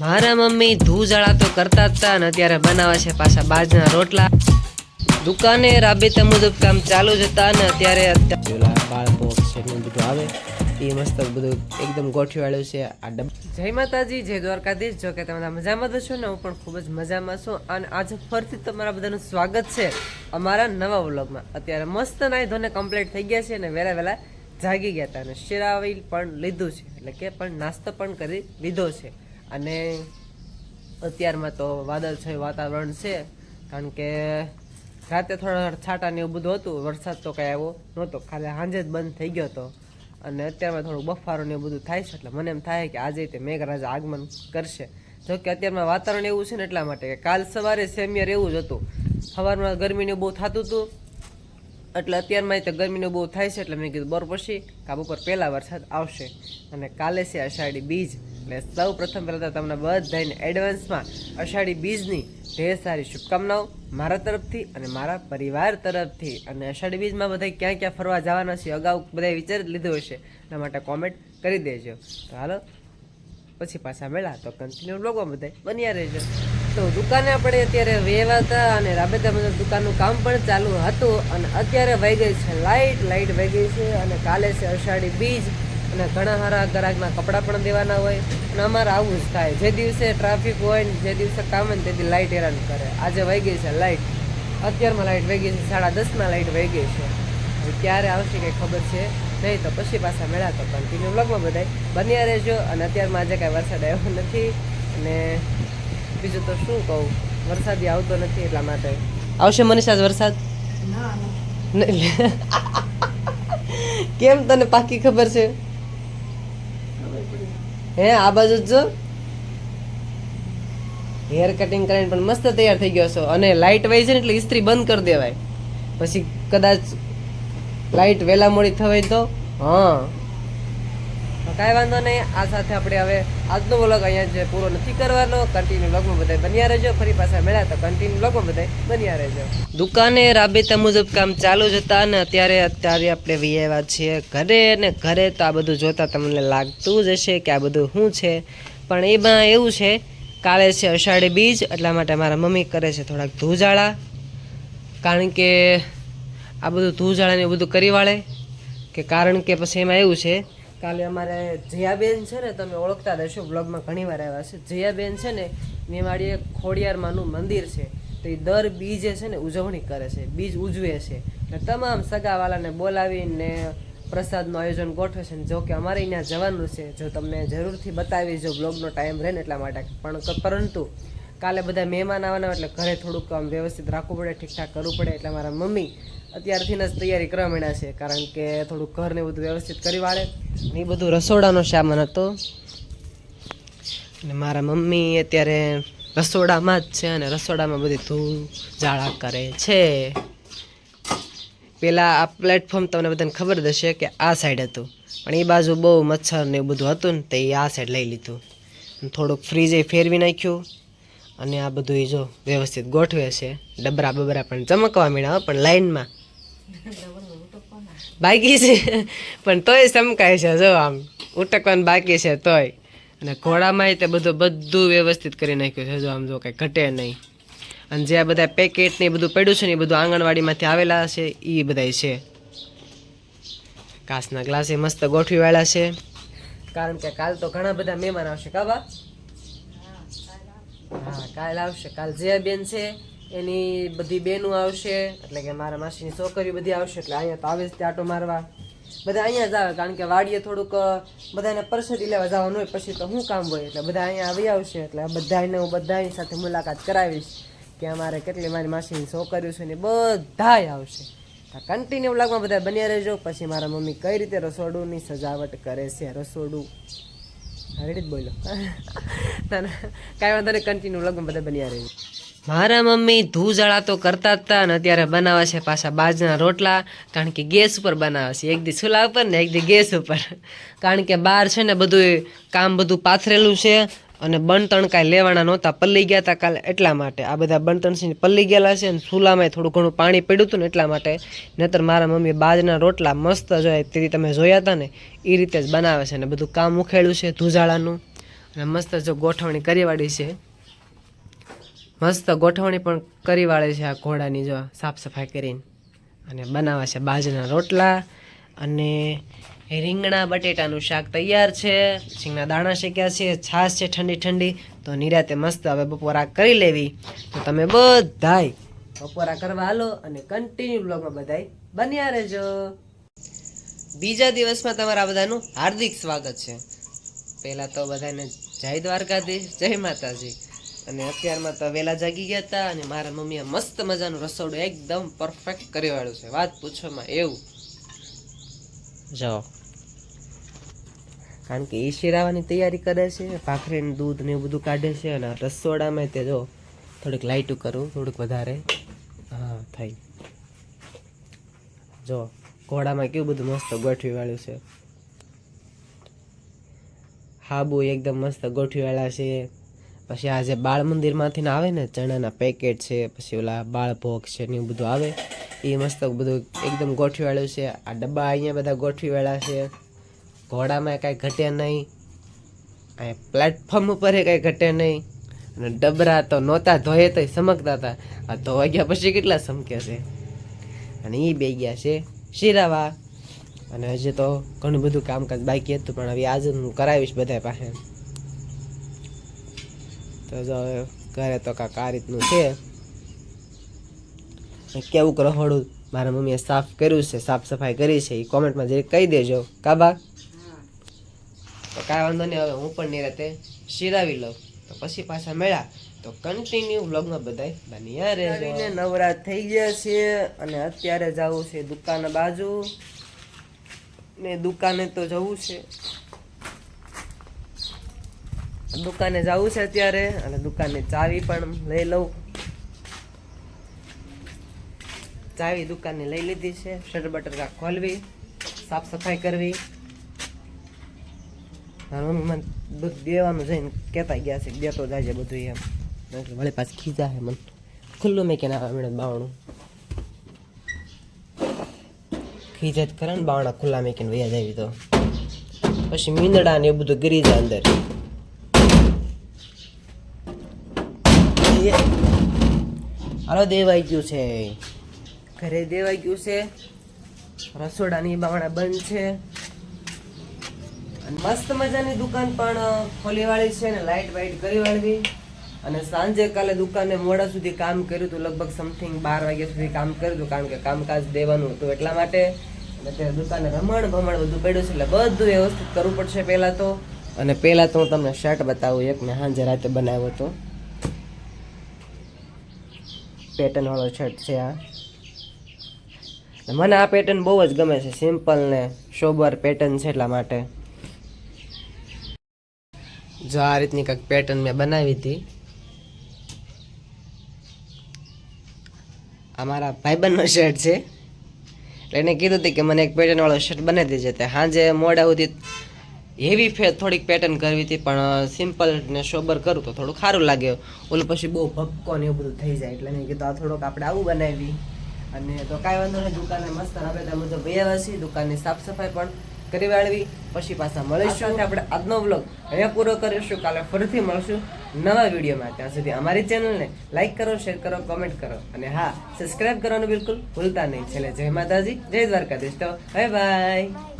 મારા મમ્મી ધૂજાળા તો કરતા જ હતા અને અત્યારે બનાવે છે પાછા બાજના રોટલા. દુકાને રાબેતા મુજબ કામ ચાલુ જ હતા ને અત્યારે અત્યારે ઓલા બાળ બોક્સ છે ને બધું આવે. એ મસ્ત બધું એકદમ ગોઠવાળ્યું છે. આ ડબ જય માતાજી જય દ્વારકાધીશ. જો કે તમે મજામાં તો છો ને હું પણ ખૂબ જ મજામાં છું. અને આજે ફરીથી તમારા બધાનું સ્વાગત છે અમારા નવા વ્લોગમાં. અત્યારે મસ્ત નાઈ ધોને કમ્પ્લીટ થઈ ગયા છે અને વહેલા વહેલા જાગી ગયા હતા અને શેરાવી પણ લીધું છે. એટલે કે પણ નાસ્તો પણ કરી લીધો છે. અને અત્યારમાં તો વાદળ છે વાતાવરણ છે, કારણ કે રાતે થોડા છાંટા ને એવું બધું હતું, વરસાદ તો કાંઈ આવ્યો નહોતો, ખાલી સાંજે જ બંધ થઈ ગયો હતો. અને અત્યારમાં થોડું બફારો ને એવું બધું થાય છે, એટલે મને એમ થાય કે આજે તે મેઘરાજા આગમન કરશે. જો કે અત્યારમાં વાતાવરણ એવું છે ને એટલા માટે કે કાલ સવારે સેમિયર એવું જ હતું. સવારમાં ગરમીને બહુ થતું હતું, એટલે અત્યારમાં તો ગરમીનું બહુ થાય છે, એટલે મેં કીધું બપોર પછી કાબુ પર પહેલા વરસાદ આવશે. અને કાલે છે અષાઢી બીજ. એટલે સૌ પ્રથમ પહેલાં તમને બધાને એડવાન્સમાં અષાઢી બીજની ઢેર સારી શુભકામનાઓ મારા તરફથી અને મારા પરિવાર તરફથી. અને અષાઢી બીજમાં બધા ક્યાં ક્યાં ફરવા જવાના છે અગાઉ બધાએ વિચારી લીધો હશે. એના માટે કોમેન્ટ કરી દેજો. તો હાલો, પછી પાછા મળ્યા. તો કન્ટિન્યુ લોકો બધા બન્યા રહેજો. તો દુકાને આપણે અત્યારે વેવા હતા અને રાબેતા મતલબ દુકાનનું કામ પણ ચાલુ હતું. અને અત્યારે વહી ગઈ છે લાઇટ લાઇટ વહી ગઈ છે અને કાલે છે અષાઢી બીજ. અને ઘણા સારા ગ્રાહકના કપડાં પણ દેવાના હોય અને અમારે આવું જ થાય. જે દિવસે ટ્રાફિક હોય ને જે દિવસે કામ હોય ને તેથી લાઇટ હેરાન કરે. આજે વહી ગઈ છે લાઇટ અત્યારમાં લાઇટ વહી ગઈ છે. સાડા દસમાં લાઇટ વહી ગઈ છે. હવે ક્યારે આવશે કંઈ ખબર છે? નહીં તો પછી પાછા મેળા તો કન્ટિન્યુ બ્લોગમાં બધાય બન્યા રહેજો. અને અત્યારમાં આજે કાંઈ વરસાદ આવ્યો નથી. અને બીજું તો શું કહું? વરસાદી આવતો નથી એટલા માટે. આવશે મનીષા વરસાદ? નહીં. કેમ તને પાકી ખબર છે? હે, આ બાજુ જ હેર કટિંગ કરીને પણ મસ્ત તૈયાર થઈ ગયો છો. અને લાઇટ વહી છે ને એટલે ઇસ્ત્રી બંધ કરી દેવાય. પછી કદાચ લાઇટ વહેલા મોડી થવાય તો, હા. કાંઈ વાંધો નહીં. આ સાથે આપણે હવે આજનો વ્લોગ અહીંયા જે પૂરો નથી કરવાનો. કન્ટિન્યુ વ્લોગમાં બધા બન્યા રહેજો. ફરી પાછા મળ્યા તો કન્ટિન્યુ વ્લોગમાં બધા બન્યા રહેજો. દુકાને રાબેતા મુજબ કામ ચાલુ જ હતા અને અત્યારે અત્યારે આપણે વી આવ્યા છીએ ઘરે ને ઘરે તો આ બધું જોતા તમને લાગતું જ હશે કે આ બધું શું છે. પણ એમાં એવું છે, કાલે છે અષાઢી બીજ, એટલા માટે મારા મમ્મી કરે છે થોડાક ધૂજાળા. કારણ કે આ બધું ધૂજાળાને એવું બધું કરી વાળે. કે કારણ કે પછી એમાં એવું છે કાલે અમારે જયાબેન છે ને, તમે ઓળખતા રહેશો બ્લોગમાં ઘણી વાર આવ્યા છે જયાબેન છે ને, મેવાડીએ ખોડિયારમાંનું મંદિર છે. તો એ દર બીજે છે ને, ઉજવણી કરે છે, બીજ ઉજવે છે. એટલે તમામ સગાવાલાને બોલાવીને પ્રસાદનું આયોજન ગોઠવે છે ને, જો કે અમારે અહીંયા જવાનું છે. જો તમને જરૂરથી બતાવી જો બ્લોગનો ટાઈમ રહે ને એટલા માટે. પણ પરંતુ કાલે બધા મહેમાન આવવાના એટલે ઘરે થોડુંક આમ વ્યવસ્થિત રાખવું પડે, ઠીકઠાક કરવું પડે એટલે મારા મમ્મી અત્યારથી જ તૈયારી કરવા માંડ્યા છે. કારણ કે થોડુંક ઘરને બધું વ્યવસ્થિત કરી વાળે. એ બધું રસોડાનો સામાન હતો. અને મારા મમ્મી અત્યારે રસોડામાં જ છે અને રસોડામાં બધી ધૂળ જાળા કરે છે. પેલા આ પ્લેટફોર્મ તમને બધાને ખબર હશે કે આ સાઈડ હતું. પણ એ બાજુ બહુ મચ્છર ને એવું બધું હતું ને તે આ સાઈડ લઈ લીધું. થોડુંક ફ્રીજે ફેરવી નાખ્યું. અને આ બધું એ જો વ્યવસ્થિત ગોઠવે છે. ડબરા બબરા પણ ચમકવા માંડ્યા પણ લાઈનમાં. બાકી છે. પણ તોય ચમકાય છે, જો આમ. ઉટકવાનું બાકી છે તોય. અને ઘોડામાં તે બધું બધું વ્યવસ્થિત કરી નાખ્યું છે, જો આમ જો કંઈ ઘટે નહીં. અને જે આ બધા પેકેટ ને એ બધું પડ્યું છે ને એ બધું આંગણવાડીમાંથી આવેલા છે એ બધાય છે. કાચના ગ્લાસે મસ્ત ગોઠવી વાળા છે. કારણ કે કાલ તો ઘણા બધા મહેમાન આવશે કાબા કાલ આવશે. કાલ જે બેન છે, એની બધી બેનો આવશે, એટલે કે મારા માસીની છોકરીઓ બધી આવશે, એટલે અહીંયા તો આવે જ આટો મારવા. બધા અહીંયા જ આવે, કારણ કે વાડીએ થોડુંક બધાને પરસેટી લેવા જવાનું હોય, પછી તો શું કામ હોય, એટલે બધા અહીંયા આવી આવશે, એટલે બધાને હું બધાની સાથે મુલાકાત કરાવીશ, કે અમારે કેટલી મારી માસીની છોકરીઓ છે ને બધાય આવશે. કન્ટિન્યુ લાગમાં બધા બન્યા રહેજો, પછી મારા મમ્મી કઈ રીતે રસોડુંની સજાવટ કરે છે, રસોડું. રેડી જ બોલો. તને કાંઈ વાંધો નહીં કન્ટિન્યુ વ્લોગમાં બધા બન્યા રહ્યું મારા મમ્મી ધૂ જળા તો કરતા હતા અને અત્યારે બનાવે છે પાછા બાજના રોટલા, કારણ કે ગેસ ઉપર બનાવે છે. એક દી ચૂલા ઉપર ને એક દી ગેસ ઉપર. કારણ કે બહાર છે ને બધું કામ બધું પાથરેલું છે. અને બણતણ કાંઈ લેવાના નહોતા, પલ્લી ગયા હતા કાલે એટલા માટે. આ બધા બણતણ છે પલ્લી ગયેલા છે અને ચૂલામાં થોડું ઘણું પાણી પડ્યું હતું ને એટલા માટે. નહીતર મારા મમ્મી બાજના રોટલા મસ્ત જોઈએ તેથી તમે જોયા હતા ને, એ રીતે જ બનાવે છે ને બધું કામ ઉખેડ્યું છે ધૂજાળાનું. અને મસ્ત જો ગોઠવણી કરીવાળી છે. મસ્ત ગોઠવણી પણ કરી વાળી છે આ ઘોડાની જો સાફ સફાઈ કરીને. અને બનાવે છે બાજના રોટલા અને રીંગણા, બટેટાનું શાક તૈયાર છે સિંગના દાણા શેક્યા છે, છાશ છે ઠંડી ઠંડી, તો નિરાતે મસ્ત હવે બપોરા કરી લેવી. તો તમે બધાય બપોરા કરવા હાલો અને કન્ટિન્યુ બ્લોગમાં બધાય બન્યા રહેજો. બીજા દિવસમાં તમારા બધાનું હાર્દિક સ્વાગત છે. પહેલાં તો બધાને જય દ્વારકાધીશ, જય માતાજી. અને અત્યારમાં તો વહેલા જાગી ગયા હતા અને મારા મમ્મીએ મસ્ત મજાનું રસોડું એકદમ પરફેક્ટ કરી વાળું છે. વાત પૂછવામાં એવું. જાઓ. કારણ કે એ શિરાવાની તૈયારી કરે છે, ભાખરીને દૂધ ને એવું બધું કાઢે છે અને રસોડામાં તે જો થોડીક લાઇટું કરું થોડુંક વધારે. હા, થઈ. જો, ઘોડામાં કેવું બધું મસ્ત ગોઠવી વાળ્યું છે. હાબુ એકદમ મસ્ત ગોઠવી વાળા છે. પછી આ જે બાળ મંદિરમાંથી આવે ને ચણાના પેકેટ છે, પછી ઓલા બાળ ભોગ છે ને એવું બધું આવે. એ મસ્ત બધું એકદમ ગોઠવી વાળ્યું છે. આ ડબ્બા અહીંયા બધા ગોઠવી વાળા છે. ઘોડામાં કાંઈ ઘટે નહીં. અહીંયા પ્લેટફોર્મ ઉપર કાંઈ ઘટે નહીં. અને ડબરા તો નહોતા ધોયે તો સમકતા હતા. આ ધોવા ગયા પછી કેટલા સમકે છે? અને એ બે ગયા છે શિરાવા. અને હજી તો ઘણું બધું કામકાજ બાકી હતું, પણ હવે આજે હું કરાવીશ બધા પાસે. તો જો ઘરે તો કાંક આ રીતનું છે. કેવું રહોડું મારા મમ્મીએ સાફ કર્યું છે, સાફ સફાઈ કરી છે. એ કોમેન્ટમાં જરી કહી દેજો. કાબા તો કાંઈ વાંધો નહીં, હવે હું પણ નિરાતે શિરાવી લઉં. તો પછી પાછા મેળા તો કન્ટિન્યુ લગ્ન બધાય બન્યા રહેજો. નવરાત થઈ ગયા છે અને અત્યારે જવું છે દુકાન બાજુ. ને દુકાને તો જવું છે. દુકાને જવું છે અત્યારે અને દુકાનની ચાવી પણ લઈ લઉં. ચાવી દુકાનની લઈ લીધી છે શટર બટર ખોલવી, સાફ સફાઈ કરવી. મારા મમ્મી મને દૂધ દેવાનું જઈને કહેતા ગયા છે, દેતો જાય છે બધું એમ. મેં વળી પાછી ખીજા હે મને. ખુલ્લું મેં કેના આવે બાવણું. ખીજે જ કરે ને બાવણા ખુલ્લા મેકીને વૈયા જાય તો. પછી મીંદડા ને એ બધું ગરી જાય અંદર. હાલો, દેવાઈ ગયું છે. ઘરે દેવાઈ ગયું છે. રસોડાની બાવણા બંધ છે. અને મસ્ત મજાની દુકાન પણ ખોલી વાળી છે ને લાઇટ વાઇટ કરી વાળવી. અને સાંજે કાલે દુકાને મોડા સુધી કામ કર્યું હતું, લગભગ સમથિંગ બાર વાગ્યા સુધી કામ કર્યું હતું, કારણ કે કામકાજ દેવાનું હતું એટલા માટે. અને અત્યારે દુકાને રમણ ભમણ બધું પડ્યું છે, એટલે બધું વ્યવસ્થિત કરવું પડશે પહેલાં તો. અને પહેલાં તો હું તમને શર્ટ બતાવું, એક મેં સાંજે રાતે બનાવ્યો હતો. પેટર્નવાળો શર્ટ છે આ. મને આ પેટર્ન બહુ જ ગમે છે સિમ્પલ ને સોબર પેટર્ન છે એટલા માટે. જો આ રીતની કંઈક પેટર્ન મેં બનાવી હતી, આ મારા ભાઈબંધનો શર્ટ છે. એટલે એને કીધું હતું કે મને એક પેટર્નવાળો શર્ટ બનાવી દેજે. તે સાંજે મોડા સુધી હેવી ફે, થોડીક પેટર્ન કરવી હતી, પણ સિમ્પલ ને સોબર કરું તો થોડું સારું લાગે. ઓલું પછી બહુ ભપકો ને એવું બધું થઈ જાય. એટલે મેં કીધું આ થોડુંક આપણે આવું બનાવી અને તો કાંઈ વાંધો નહીં દુકાને મસ્ત રાબેતા મુજબ વૈયા છીએ દુકાનની સાફ સફાઈ પણ કરી વાળવી. પછી પાછા મળીશું અને આપણે આજનો વ્લોગ. અહીંયા પૂરો કરીશું કાલે ફરીથી મળશું નવા વિડીયોમાં. ત્યાં સુધી અમારી ચેનલને લાઈક કરો શેર કરો કોમેન્ટ કરો. અને હા સબસ્ક્રાઇબ કરવાનું બિલકુલ ભૂલતા નહીં. છેલ્લે જય માતાજી જય દ્વારકાધીશ. તો બાય બાય.